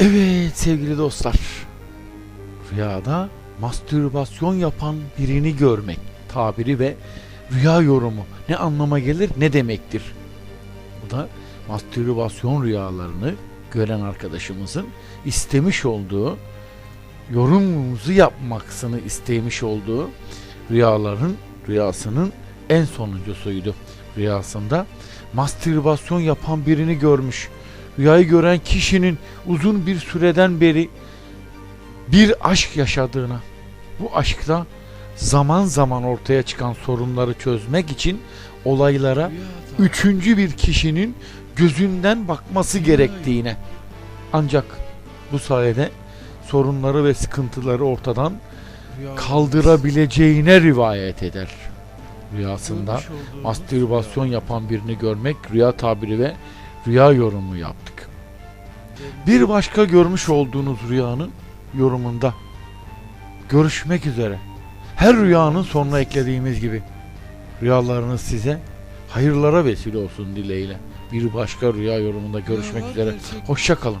Evet sevgili dostlar. Rüyada mastürbasyon yapan birini görmek tabiri ve rüya yorumu ne anlama gelir ne demektir? Bu da mastürbasyon rüyalarını gören arkadaşımızın istemiş olduğu yorumumuzu yapmaksını istemiş olduğu rüyaların rüyasının en sonuncusuydu. Rüyasında mastürbasyon yapan birini görmüş. Rüyayı gören kişinin uzun bir süreden beri bir aşk yaşadığına, bu aşkta zaman zaman ortaya çıkan sorunları çözmek için olaylara üçüncü bir kişinin gözünden bakması gerektiğine ancak bu sayede sorunları ve sıkıntıları ortadan kaldırabileceğine rivayet eder. Rüyasında mastürbasyon yapan birini görmek rüya tabiri ve rüya yorumu yaptık. Bir başka görmüş olduğunuz rüyanın yorumunda görüşmek üzere. Her rüyanın sonuna eklediğimiz gibi rüyalarınız size hayırlara vesile olsun dileğiyle. Bir başka rüya yorumunda görüşmek üzere. Hoşça kalın.